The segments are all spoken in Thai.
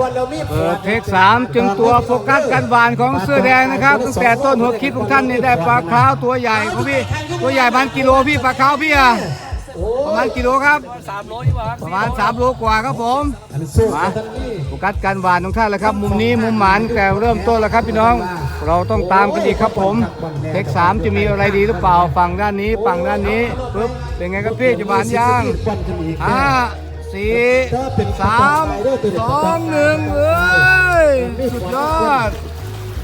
บอลเรามีเปิดเทคสามจึงตัวโฟกัสกันบานของเสื้อแดงนะครับตั้งแต่ต้นหัวคลิปของท่านนี่ได้ปลาคราวตัวใหญ่ของพี่ตัวใหญ่ประมาณกิโลพี่ปลาคราวพี่อะประมาณกิโลครับประมาณ3โลกว่าครับผมมาโฟกัสการบานของท่านแล้วครับ มุมนี้มุมหมานแต่เริ่มต้นแล้วครับพี่น้อง เราต้องตามกันอีกครับผมเทคสามจะมีอะไรดีหรือเปล่าฝั่งด้านนี้ฝั่งด้านนี้ปึ๊บเป็นไงครับพี่จะบานย่างอลกันอีกห้า สี่สามสองหนึ่งเอ้ยสุดยอด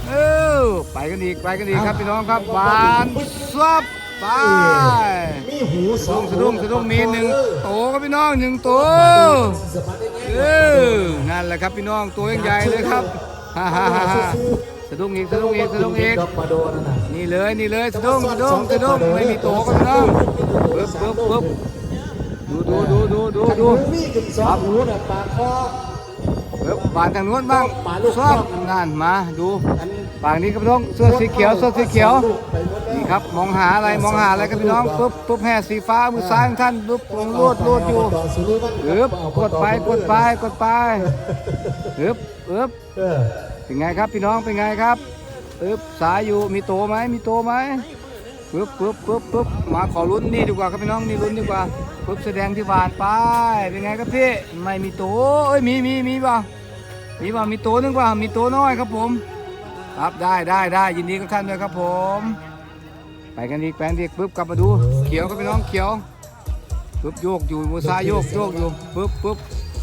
เออไปกันอีกไปกันอีกครับพี่น้องครับบานซับไปมีหูสอสะงดุ้งสะดุ้งสะดุ้งมีหนึ่งโตครับพี่น้องหนึ่งโตสะบัดได้ไงเออนั่นแหละครับพี่น้องตัวยังใหญ่เลยครับฮ่าฮ่าฮ่าฮ่าสะดุ้งอีกสะดุ้งอีกสะดุ้งอีกดอกปลาโดนน่ะนี่เลยนี่เลยสะดุ้งสะดุ้งสะดุ้งไม่มีโตครับพี่น้องปึ๊บปึ๊บปึ๊บดู ดูดูดูดูดูมีกับสองหูน่ะปลาคอเดี๋ยวปานทางนู้นบ้างปาดลูกชอบนั่นมาดูอันฝั่งนี้ครับพี่น้องเสื้อสีเขียวเสื้อสีเขียวไปหมดแล้วนี่ครับมองหาอะไรมองหาอะไรครับพี่น้องปุ๊บปุ๊บแห่สีฟ้ามือซ้ายของท่านปุ๊บลงรูดรูดอยู่ต่สุริวันปึ๊บกดไปกดไปกดไปปึ๊บปึ๊บเออเป็นไงครับพี่น้องเป็นไงครับปึ๊บสายอยู่มีโตไหมมีโตไหม ปึ๊บปึ๊บปึ๊บปึ๊บมาขอลุ้นนี่ดีกว่าครับพี่น้องนี่ลุ้นดีกว่าปึ๊บแสดงที่บานไปเป็นไงครับพี่ไม่มีโตเอ้ยมีมีมีเปล่ามีว่ามีตัวหนึงว่ามีโตน้อยครับผม ครับได้ได้ได้ยินดีกับท่านด้วยครับผม ไปกันอีกแปลงอีกปุ๊บกลับมาดู เขียวครับพี่น้องเขียวปุ๊บโยกอยู่มือซ้ายโยกโยกอยู่ปุ๊บปุ๊บ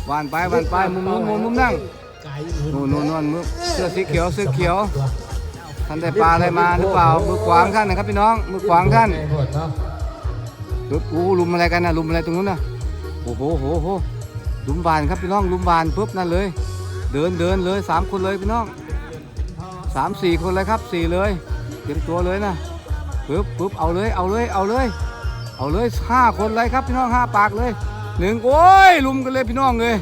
วานไปวานไปมุมนู้นมุมนั่งนู่นนู่นนู่นเสื้อสีเขียวเสื้อเขียว ท่านได้ปลาอะไรมาหรือเปล่ามือขวางท่านนะครับพี่น้องมือขวางท่านไก่หมอู้ลุมอะไรกันนะลุมอะไรตรงนู้นนะโอ้โหโหโหลุมบานครับพี่น้องลุมบานปุ๊บนั่นเลย เดินเดินเลยสามคนเลยพี่น้องสามสี่คนเลยครับสี่เลยเตรียมตัวเลยนะปุ๊บปุ๊บเอาเลยเอาเลยเอาเลยเอาเลยห้าคนเลยครับพี่น้องห้าปากเลยหนึ่งโอ้ยลุมกันเลยพี่น้องเลย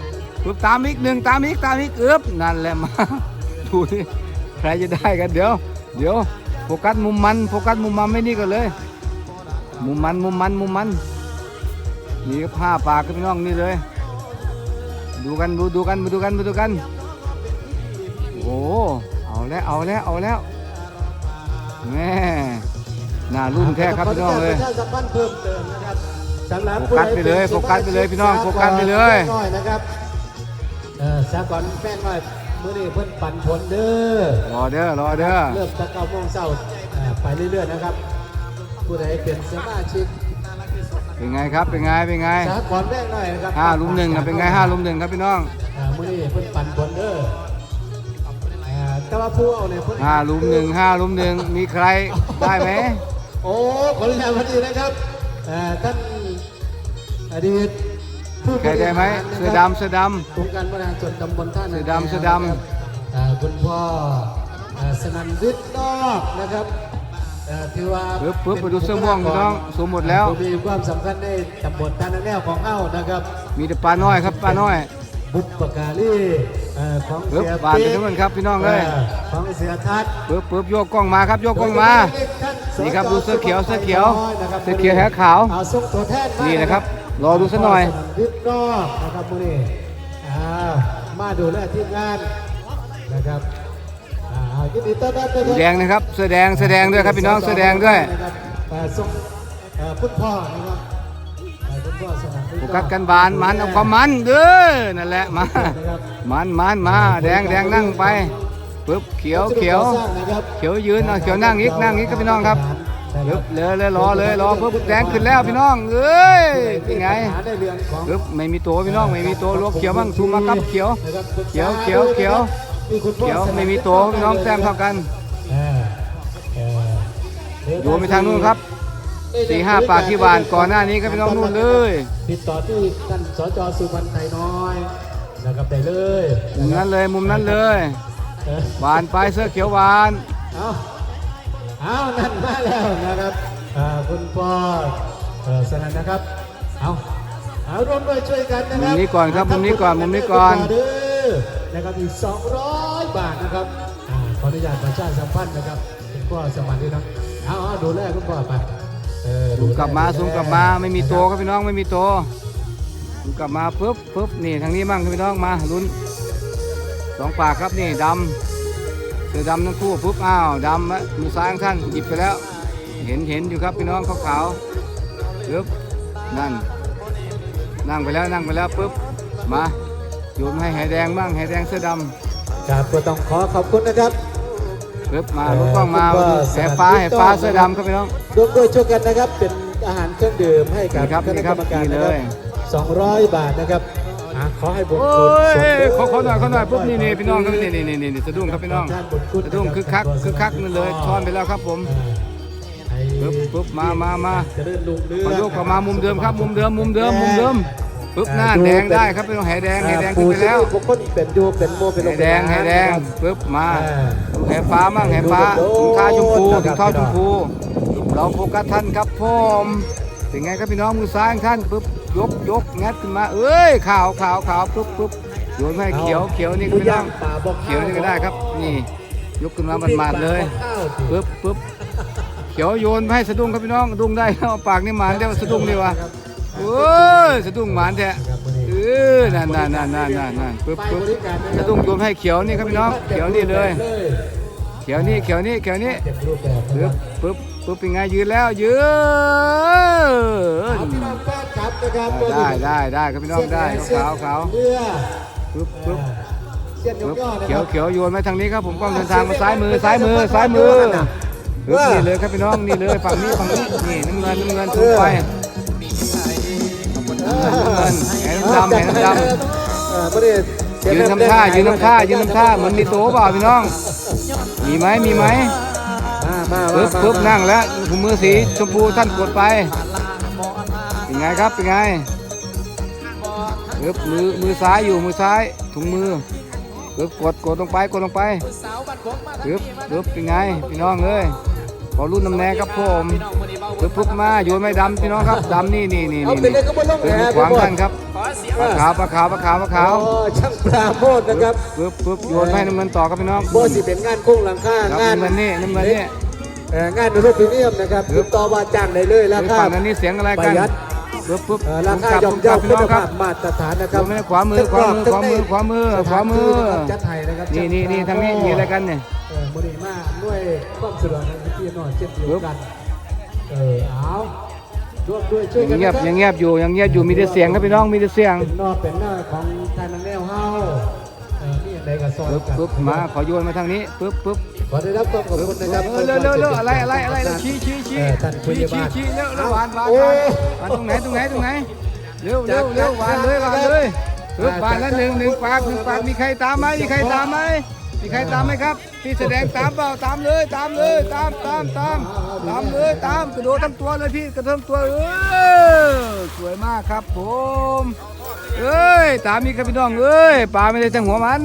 ปุ๊บตามอีกหนึ่งตามอีกตามอีกเอือบนั่นแหละมาดูนี่ใครจะได้กันเดี๋ยว เดี๋ยวโฟกัสมุมมันโฟกัสมุมมันไม่นี่กันเลย มุมมันมุมมันมุมมันนี่ก็ผ้าปากกับพี่น้องนี่เลย ดูกันดูดูกันมาดูกันมาดูกัน โอ้เอาแล้วเอาแล้วเอาแล้วแม่น่ารุ่นแท้ครับพี่น้องเลยประชาสัมพันธ์เพิ่มเติมนะครับสำหรับโฟกัสไปเลยโฟกัสไปเลยพี่น้องโฟกัสไปเลยแป้งน้อยนะครับเออสากลแป้งน้อย มื้อนี้เพิ่นปั่นผลเด้อรอเด้อรอเด้อเริ่มตั้งเก้าโมงเช้าเอ่อไปเรื่อยๆนะครับ ผู้ใดเป็นสมาชิกเป็นไงครับ เป็นไง เป็นไงสากลแป้งน้อยนะครับห้าลุมหนึ่งนะเป็นไงห้าลุมหนึ่งครับพี่น้องอ่ามื้อนี้เพิ่นปั่นผลเด้ออ่าแต่ว่าผู้เอาเนี่ยเพิ่นห้าลุมหนึ่งห้าลุมหนึ่งมีใครได้ไหม โอ้ขออนุญาตพอดีนะครับเอ่อท่านอดีต ผู้บใครริได้ไหมหารนะเสื้อครับดำเสื้อด องค์การบริหารส่วนตำบลท่านาเสื้อดำเสื้อดำนะครับอ่าคุณพ่ออ่าสนันวิทย์นอกนะครับอ่าถือว่าำปึ๊บปึ๊บไปดูเสื้อม่วงพี่น้องสวมหมดแล้วผู้มีความสำคัญในตำบลท่านาแนวของเอ้านะครับมีแต่ปลาน้อยครับปลาน้อย บุปการีเอ่อของปึ๊บเสียบานไปปิ๊กทั้งหมดครับพี่น้องเลยอ่าของเสียทัศน์ ปึ๊บปึ๊บโยกกล้องมาครับโยกกล้องมา นี่ครับดูเสื้อเขียวเสื้อเขียวเสื้อเขียวแขนขาวเอาส่งตัวแทนมานี่นะครับ รอดูสักหน่อยพ่สวิทย์นอกนะครับมื้อนี้อ่ามาดูแลทีมงานนะครับอ่ายินดีต้อนรับนะคสีรับแดงนะครับเสื้อแดงเสื้อแดงด้วยครับพี่น้องเสื้อแดงด้วยนะครับอ่าส่งเอ่อคุณพ่อนะครับอ่าคุณพ่อสนามโฟกัสกันบานมันเอาความมันเด้อนั่นแหละมานะครับมันมันมาแดงแดงนั่งไปปึ๊บเขียวเขียวนะครับเขียวยืนเอาเขียวนั่งอีกนั่งอีกครับพี่น้องครับ ปึ๊บเลยเลยรอเลยรอปึ๊บแดงขึ้นแล้วพี่น้องเอ้ยเป็นไงหาได้เรื่องของปึ๊บไม่มีตัวพี่น้องไม่มีตัวลวกเขียวบ้างซูมมาครับเขียว เขียวเขียวเขียวมีคุณพ่อเขียวไม่มีตัวพี่น้องแต้มเท่ากันเออเออดูไปทางนู้นครับสี่ห้าปากที่บานก่อนหน้านี้ก็พี่น้องนู่นเลยติดต่อที่ท่านสจสุวรรณไทยน้อยนะครับได้เลยมุมนั้นเลยมุมนั้นเลยเออหวานไปเสื้อเขียวหวานเอาเอานั่นมาแล้วนะครับอ่าคุณพ่อเออสนั่นนะครับ เอาเอาร่วมด้วยช่วยกันนะมุคมรับนี้ก่อนครับมุมนี้ก่อนมุมนี้ก่อนเด้อนะครับอีก 200 บาทนะครับอ่าขออนุญาตประชาสัมพันธ์นะครับคุณพ่อสวัสดีครับเอาเอาดูแลคุณพ่อไปเออซูดูมแกลับมาซูมกลับมาไม่มีตัวครับพี่น้องไม่มีตัวซูมกลับมาปุ๊บปุ๊บนี่ทางนี้บ้างครับพี่น้องมาลุ้นสองปากครับนี่ดำเสือดำทั้งคู่ปุ๊บอ้าวดำอะมือซ้ายของท่านหยิบไปแล้ว เห็นเห็นอยู่ครับพี่น้องขาวๆปึ๊บนั่น นั่งไปแล้วนั่งไปแล้วปุ๊บมาโยนให้แหแดงบ้างแหแดงเสื้อดครับก็ต้องขอขอบคุณนะครับำปึ๊บมาลูกกล้องมามาดูแหฟ้าแหฟ้าเสื้อดำครับพี่น้องร่วมด้วยช่วยกันนะครับเป็นอาหารเครื่องดื่มให้กับนี่ครับคณะนี่กครัรบรมการนี่นะเลครับย200 บาทนะครับ อะขอให้บุญโอ้คุณยส่งขอขอหน่อยขอหน่อยปุ๊บนี่นี่พี่น้องครับนี่นี่นี่นี่สะดุ้งครับพี่น้องท่านบุญคุณสะดุ้งคึกคักคึกคักนั่นเลยช้อนไปแล้วครับผมให้ปึ๊บปึ๊บมามามาเจริญรุ่งเรืองพอยกออกมามุมเดิมครับ มุมเดิมมุมเดิมมุมเดิมปึ๊บหน้าแดงได้ครับพี่น้องแหแดงแหแดงขึ้นไปแล้วบุคคลเป็นยูเป็นโมเป็นแหลมแดงแหแดงปึ๊บมาแหฟ้ามั่งแหฟ้าถุงเท้าชมพูถุงเท้าชมพูเราโฟกัสท่านครับผมเป็นไงครับพี่น้องมือซ้ายของท่านปึ๊บ ยกยกงัดขึ้นมา เอ้ยขาวขาวขาวปึ๊บปึ๊บโยนให้เขียวเขียวนี่ก็พี่น้องป่าบอกเขียวนี่ก็ได้ครับ นี่ ยกขึ้นมาหมาดๆเลยปึ๊บปึ๊บเขียวโยนให้สะดุ้งครับพี่น้องสะดุ้งได้เอาปากนี่หมานเดี๋ยวสะดุ้งดีวะโอ้ยสะดุ้งหมานแท้เออนั่นนั่นนั่นนั่นนั่นนั่นปึ๊บปึ๊บสะดุ้งโยนให้เขียวนี่ครับพี่น้องเขียวนี่เลย เขียวนี่เขียวนี่เขียวนี่เต็มรูปแบบนะคปึ๊รับบปึ๊บปึ๊บเป็นไงยืนแล้วยืนเอาพี่ น้องแฟนคลับนะครับได้ได้ได้ครับพี่น้องได้ขาวขาวเรือปึ๊บปึ๊บเส้นยปึ๊บกย่อนะเขีคยวรับเขียวโยนมาทางนี้ครับผมกล้องเดินทางมาซ้ายมือซ้ายมือซ้ายมือปึ๊บนี่เลยครับพี่น้องนี่เลยฝั่งนี้ฝั่งนี้นี่น้ำเงินน้ำเงินถูกไปน้ำเงินน้ำเงินแหนน้ำดำแหนน้ำดเออไม่ได้เสีำยืนแบบทำท่ายืนทำท่ายืนทำท่าเหมือนมีโต๊ะเปล่าพี่น้อง มีไหมมีไหมมามาปึ๊บมาปึ๊บนั่งแล้วถุงมือสีชมพูท่านกดไป เป็นไงครับ เป็นไงปึ๊บมือมือซ้ายอยู่มือซ้ายถุงมือปึ๊บกดกดลงไปกดลงไปปึ๊บปึ๊บเป็นไงพี่น้องเอ้ยขอรุ่นน้ำแน่ครับผมปึ๊บปึ๊บมาโยนไม่ดำพี่น้องครับดำนี่นี่นี่เอานี่เป็นเลยก็ไม่ต้องเป็นแหขวางท่านครับปลาขาวปลาขาวปลาขาวปลาขาวอ๋อช่างปราโมทนะครับปึ๊บปึ๊บโยนให้น้ำเงินต่อครับพี่น้องบ่สิเป็นงานโค้งหลังคาครับงานน้ำเงินนี่น้ำเงินนี่เอ่องานรูปพรีเมียมนะครับติดต่อว่าจ้างได้เลยราปึ๊บคาฝั่งนั้นนี่เสียงอะไรปกันระหยัด ปึ๊บปึ๊บเอ่อราคาผมย่อมกลัเยาบพี่น้คุองณครับภาพมาตรฐานนะครับดูไหมขวามือขวามือขวามือขวามือขวามือจัดไทยนะครับนี่นี่นี่ทางนี้มีอะไรกันเนี่ยเออมือดีมากด้วยความสะดวกในที่นอนเช่นเดียวกันเออเอาร่วมด้วยช่วยยักันงเงียบนะครับยังเงียบอยู่ยังเงียบอยู่มีแต่เสียงครับพี่น้องมีแต่เสียงเป็นนอกเป็นหน้าของทางแนวเฮาเออนี่อะไรกับซอยปึ๊บกันปึ๊บมาขอโยนมาทางนี้ปึ๊บปึ๊บ ขอได้รับความขอบคุณนะครับเออเร็วเร็วเร็วอะไรอะไรอะไรชี้ชี้ชี้เออท่านพชี้ยาชี้บาลชี้เร็วเร็วหวานหวานโอ้หวานหวานตรงไหนตรงไหนตรงไหนเร็วเร็วเร็วหวานเลยหวานเลยปึ๊บหวานแล้วหนึ่งหนึ่งปากหนึ่งปากมีใครตามไหมมีใครตามไหมมีใครตามไหมครับที่แสดงตามเปล่าตามเลยตามเลยตามตามตามตามเลยตามกระโดดทั้งตัวเลยพี่กระโดดทั้งตัวเออสวยมากครับผมเอ้ยตามมีครับพี่น้องเอ้ยปลาไม่ได้ทั้งหัวมัน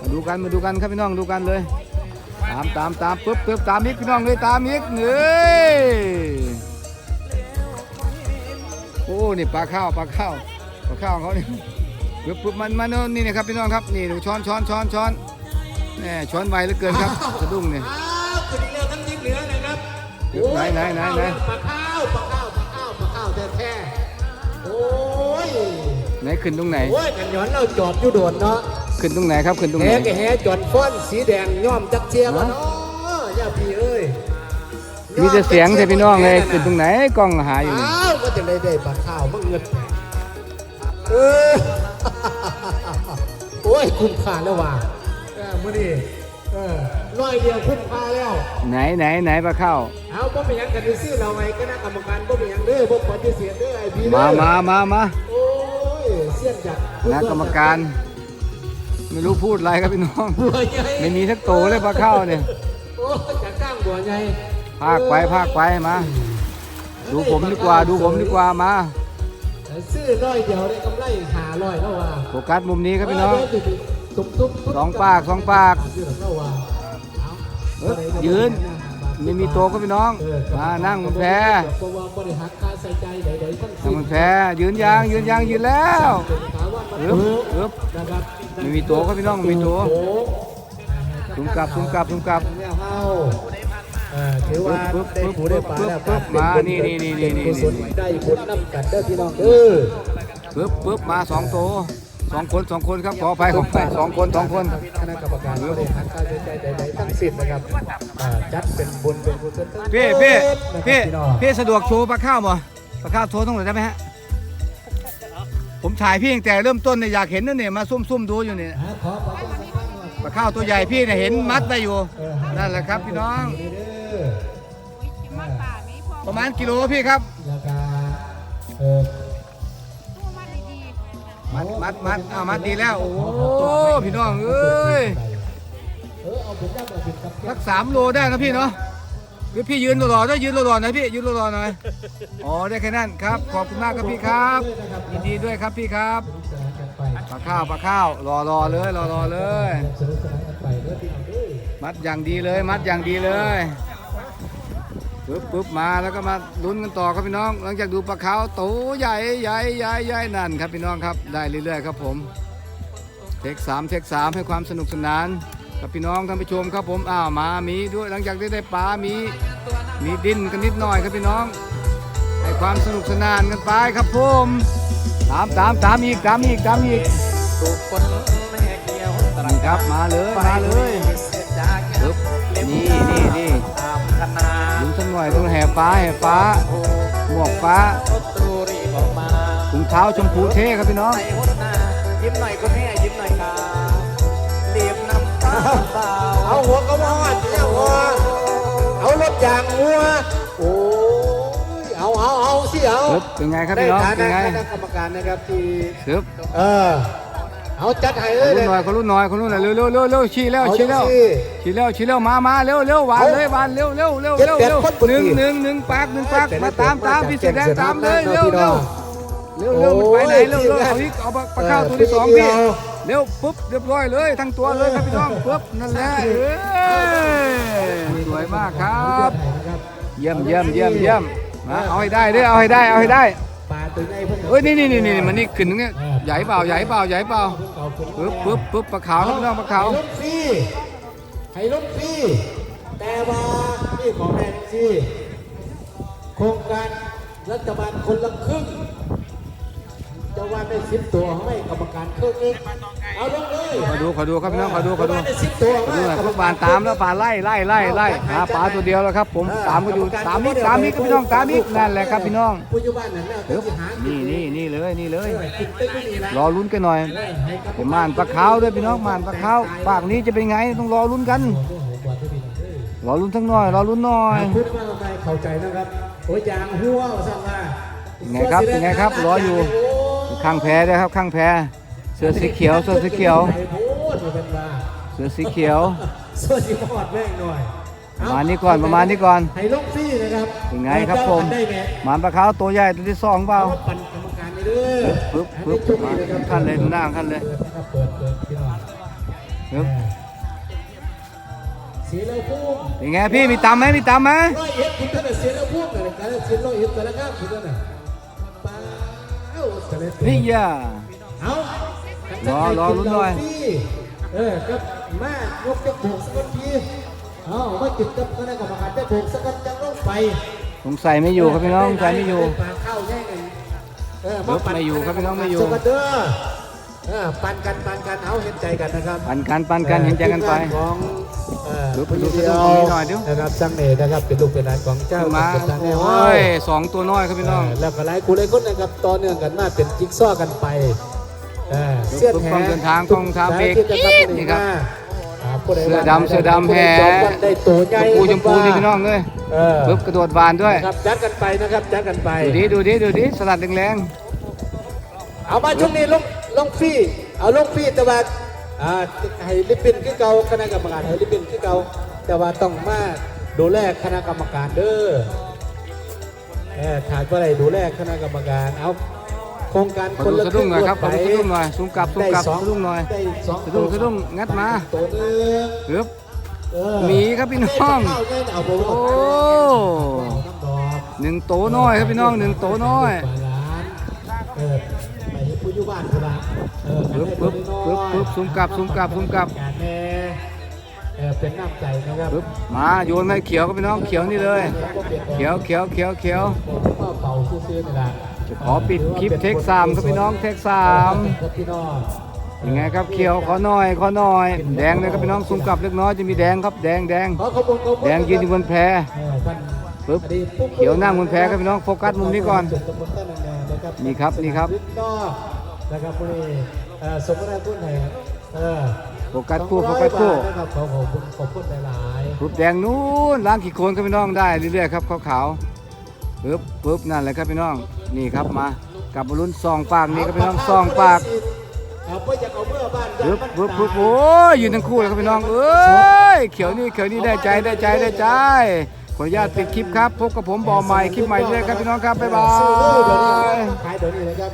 มาดูกันมาดูกันครับพี่น้องดูกันเลย ตามตามตามปึ๊บปึ๊บตามอีกพี่น้องเลยตามอีกเอ้ยโอ้นี่ปลาข้าวปลาข้าวปลาข้าวของเขานี่ปึ๊บปึ๊บมันมันนี่นะครับพี่น้องครับนี่ดูช้อนช้อนช้อนช้อนแหมช้อนไวเหลือเกินครับสะดุ้งเนี่ยอ้าวคุณเรือทั้งยิ้มเหลือนะครับไหนไหนไหนไหนปลาข้าวปลาข้าวปลาข้าวปลาข้าวแท้ๆโอ้ยไหนขึ้นตรงไหนโอ้ยกันย้อนเราจอดอยู่โดนเนาะ ขึ้นตรงไหนครับขึ้นตรงแหไหนกแหจอนฟ้อนสีแดงย่อมจักเชียร์มาเนาะย่าพี่เอ้ยมีแต่เสียงใช่พี่น้องเลยขึ้นตรงไหนกล้องหาอยู่นี่อ้าวก็จะได้ได้บัตรข้าวมาเงินเออ โอ้ยคุ้มค่าแล้วว่ะเออมื้อนี้เออร้อยเดียวคุ้มค่าแล้ว ไหนไหนไหนปลาข้าวเอาบ่เป็นหยังกันไปซื้อเราไว้คณะกรรมการบ่เป็นหยังเด้อบ่ปฏิเสธเด้อไอ้พี่เด้มาอมามามาโอ้ยเสี้ยนจัดคณะกรรมการ ไม่รู้พูดอะไรครับพี่น้อง บัวใหญ่ไม่มีสักโตเลยปลาข้าวเนี่ย โอ้ยจากก้างบัวใหญ่ภาคไปภาคไปมา ดูผมดีกว่าดูผมดีกว่ามาซื้อร้อยเดียวได้กำไรหาร้อยแล้วว่ะโฟกัสมุมนี้ครับพี่น้อง ตุ๊บตุ๊บสองปากสองปากซื้อแล้วว่ะเอาเอ้ยยืน ไม่มีโตก็พี่น้องเออมานั่งบนแพเพราะว่าบริหารค่าใส่ใจใดๆทั้งนั่สิ้งนบนแพยืนยางยืนยางยืนแล้วเป็นขาว่ามันอึ๊บอึ๊บนะครับไม่มีตัวครับพี่น้องไม่มีตัวโอ้โหถุงกลับถุงกลับถุงกลับแนวเฮาเออถือว่าปึ๊บได้ปึ๊บผู้ได้ปลาแล้วปึ๊บครับมาเป็นี่นี่นี่นี่เป็นี่กุศลได้ผลน้ำกันเด้อพี่น้องเด้อปึ๊บปึ๊บมาสองโต สองคนสองคนครับขออภัยขออภัยสองคนสองคนคณะกรรมการบริหารการใช้จ่ายใดๆทั้งสิ้นนะครับอ่าจัดเป็นบุญเป็นกุศลทั้งพี่หมดพี่นะครับพี่น้องพี่สะดวกโชว์ปลาข้าวบ่ปลาข้าวโชว์ตรงไหนได้ไหมฮะผมถ่ายพี่ตั้งแต่เริ่มต้นเนี่ยอยากเห็นนั่นเนี่ยมาซุ่มๆดูอยู่เนี่ยอ่าขอขอบคุณมากๆปลาข้าวตัวใหญ่พี่เนี่ยเห็นมัดไว้อยู่เออนั่นแหละครับพี่น้อง เด้อมาป่ามีพอประมาณกิโลพี่ครับ แล้วก็เออตู้มาดี มัดมัดมัดเอามัดดีแล้ว โอ้โหพี่น้องเอ้ยเออเอาเป็นย่าเอาเป็นกับสักสามโลได้นะพี่เนาะหรือพี่ยืนรอๆได้ยืนรอๆหน่อยพี่ยืนรอๆหน่อยอ๋อได้แค่นั้นครับ ขอบคุณมากครับพี่ครับยินดีด้วยครับพี่ครับสนานกันไปปลาข้าวปลาข้าวรอรอเลยรอรอเลยสนุกสนานกันไปเด้อพี่น้องเด้อมัดอย่างดีเลย มัดอย่างดีเลย ปึ๊บปึ๊บมาแล้วก็มาลุ้นกันต่อครับพี่น้อง หลังจากดูปลาขาวโตใหญ่ใหญ่ใหญ่ใหญ่นั่นครับพี่น้องครับได้เรื่อยๆครับผมเทคสามเทคสามให้ความสนุกสนานกับพี่น้องท่านผู้ชมครับผมอ้าวมามีด้วยหลังจากได้ได้ปลามีมีดิ้นกันนิดหน่อยครับพี่น้องให้ความสนุกสนานกันไปครับผมตามตามตามอีกตามอีกตามอีกทุกคนแห่เกี่ยวตรันี่ครับมาเลยมาเลย ลุ้นสักหน่อยต้องแห่ฟ้าแห่ฟ้าหมวกฟ้ารถตรูรีบออกมาถุงเท้าชมพูเท่ครับพี่น้องในหัวหน้ายิ้มหน่อยคนนี้ยิ้มหน่อยค่ะเรียบน้ำตาเบาเอาหัวกระมอดเนี่ยหัวเอารถยางหัวโอ้ยเอาเอาเอาสิเอาครับเป็นไงครับได้พี่น้องฐาเป็นนะไงคณะกรรมการนะครับที่ครับเออ เอาจัดให้เลคนยรุ่นหน่อยคนรุ่นหน่อยคนรุ่นหน่อยเร็วเร็วเร็วเร็วชี้แล้วเอาชี้แล้วจังสิชี้แล้วชี้แล้วมามาเร็วเร็วหวานเลยหวานเร็วเร็วเร็วเจ็ดเร็วแปดเร็วคนพอหดีนึ่งหนึ่งหนึ่งปากหนึ่งปากมาตามตามพี่เสอแดงตามเลยเร็วพี่น้เร็อวงเร็วเร็วมันไปไหนเร็วโอ้เร็วยเอาอีกเอาปลาข้าวตัวที่สองเออพี่ตัวที่เดียวเร็วปุ๊บเรียบร้อยเลยทั้งตัวเลยครับพี่น้องปุ๊บนั่นแหละเอ้ยสวยมากครับ เยี่ยมเยี่ยมเยี่ยมเยี่ยมมาเอาให้ได้เด้อเอาให้ได้เอาให้ได้ปลาตัวไหน เพิ่งเอ้ยนี่นี่นี่นี่มันนี่ขึ้นตรงเนี้ยใหญ่เปล่าใหญ่เปล่าใหญ่เปล่าปึ๊บปึ๊บปึ๊บปลาขาวครับพี่น้องปลาขาวให้รถฟรีให้รถฟรีแต่ว่านี่ของแมนซีโครงการรัฐบาลคนละครึ่ง จะว่าได้สิบตัวให้กรรมการครึ่งนึงเอาลงเลยขอดูขอดูครับพี่น้องขอดูขอดูจะว่าได้สิบตัวขอดูหน่อยพวกบานตามแล้วปลาไล่ไล่ไล่ไล่หาปลาตัวเดียวแล้วครับ ผมตามก็อยู่ตามอีกตามอีกครับพี่น้องตามอีกนั่นแหละครับพี่น้องปัจจุบันนั้นน่ะปึ๊บจะหานี่นี่นี่เลยนี่เลยคิดได้ไม่ดีละรอลุ้นกันหน่อยเป็นม่านปลาขาวด้วยพี่น้องม่านปลาขาวปากนี้จะเป็นไงต้องรอลุ้นกันรอลุ้นสักหน่อยรอลุ้นหน่อยพูดว่าอะไรเข้าใจนะครับโอ้ยยางหัวสั่งว่าเป็นไงครับเป็นไงครับรออยู่ ข้างแพด้วยครับข้างแพเสื้อสีเขียวเสื้อสีเขียวไอ้พูดมาเป็นว่าเสื้อสีเขียว เสื้อสีหอดแม่งหน่อยประมาณนี้ก่อนประมาณนี้ก่อนให้ลงฟรีนะครับเป็นไงครับผมได้ไหมหมานปลาขาวตัวใหญ่ตัวที่สองเปล่าเอาปั่นกรรมการไปเด้อปึ๊บปึ๊บอันนี้จุดนี้ะครับขั้นเลยดูหน้าขั้นเลยปิดนะครับเปิดเปิดพี่น้องปึ๊บเสียแล้วพุ่งเป็นไงพี่มีตำไหมมีตำไหมร้อยเอ็ดคุณท่านน่ะเสียแล้วพุ่งอะไรกันเสียร้อยเอ็ดแต่ละข้ามคุณท่าน นี่ย่าเอารอรอลุ้นหน่อยเออครับมายกจะผูกสักทีเอามาจุดกับคณะกรรมการจะผูกสักจังลงไปสงสัยไม่อยู่ครับพี่น้องสงสัยไม่อยู่ปากเข้าแย่งกันเออปึ๊บไม่อยู่ครับพี่น้องไม่อยู่สักเด้อเออปันกันปันกันเอาเห็นใจกันนะครับปันกันปันกันเห็นใจกันไปทีมงาของ เอ่อดูผู้ดูเดีดูยวตรงนี้หน่อยดินะครับสังเนนะครับเป็นลูกเป็นหลานของเจ้าขึ้นมาเป็นตาแนวโอ้ยสองตัวน้อยครับพี่น้องเแล้วก็หลายคู่หลายคนนะครับต่อเนื่องกันมาเป็นจิ๊กซอว์กันไปเออเสื้อแถต้องเดินทางต้องทางเบรกสายที่จะนี่ครับอ่าผู้ใเสื้อดำเสื้อดำแห่ได้ตัวใหชญ่มพูชมพูนี่พี่น้องเลยเออปึ๊บกระโดดบานด้วยนะครับจัดกันไปนะครับจัดกันไปดูดิดูดิดูดิสลัดแรงเอามาช่วงนี้ลงลงฟรีเอาลงฟรีแต่ว่า อ่าให้ลิปปินคือเก่าคณะกรรมการให้ลิปปินคือเก่าแต่ว่าต้องมาดูแลคณะกรรมการเด้อเออขาดว่าอะไรดูแลคณะกรรมการเอาโครงการๆขอคนดูละสะดุ้งหน่อยครับขอไปดูสะดุ้งหน่อยซูมกลับซูมกลับได้สองสะดุ้งหน่อยได้สองสะดุ้งสะดุ้งงัดมาตัวหนึงปึ๊บเออหมีครับพี่น้องเข้าได้เอาไปโอ้น้ำดอกหนึ่งโตน้อยครับพี่น้องหนึ่งโตน้อยปลาล้านเออไปให้ผู้อยู่บ้านพุ่นละเออ ปึ๊บปึ๊บปึ๊บปึ๊บซูมกลับซูมกลับซูมกลับการแน่เออเป็นน้ำใจนะครับปึ๊บมาโยนให้เขียวครับพี่น้องเขียวนี่เลย เขียวเขียวเขียวเขียวผมก็เป่าซื่อๆนี่ละจะขอปิดคลิปเทคสามครับพี่น้องเทคสามครับพี่น้องยังไงครับเขียวขอหน่อยขอหน่อย แดงเลยครับพี่น้องซุ่มกลับเล็กน้อยจะมีแดงครับแดงแดงขอขอบคุณขอบคุณแดงยืนอยู่บนแพเออท่านปึ๊บอดีตผู้เขียวนั่งบนแพครับพี่น้องโฟกัสมุมนี้ก่อนจุดตำบลต้นแนวนะครับนี่ครับ นี่ครับสนามนอกนะครับวันนี้เอ่อสมรภูมิแห่งเออโฟกัสคู่โฟกัสคู่200บาทนะครับขอขอบคุณขอบคุณหลายปุ๊บแดงนู้นล้างกี่โคนครับพี่น้องได้เรื่อยๆครับขาวๆปึ๊บปึ๊บนั่นแหละครับพี่น้องนี่ครับมากลับมาลุ้นซองปากๆนี่ครับพี่น้องซองปากเอาเพื่อจะเอาเมื่อบ้านปึ๊บมันปึ๊บปึ๊บตายโอ้ยยืนทั้งคู่เลยครับพี่น้องเอ้ยเขียวนี่เขียวนี่ได้ใจได้ใจได้ใจขออนุญาตปิดคลิปครับพบกับผมบ่อใหม่คลิปใหม่เรื่อยๆครับพี่น้องครับบ๊ายบาสู้เลยเดี๋ยวนี้ยขายเดี๋ยวนี้นะครับ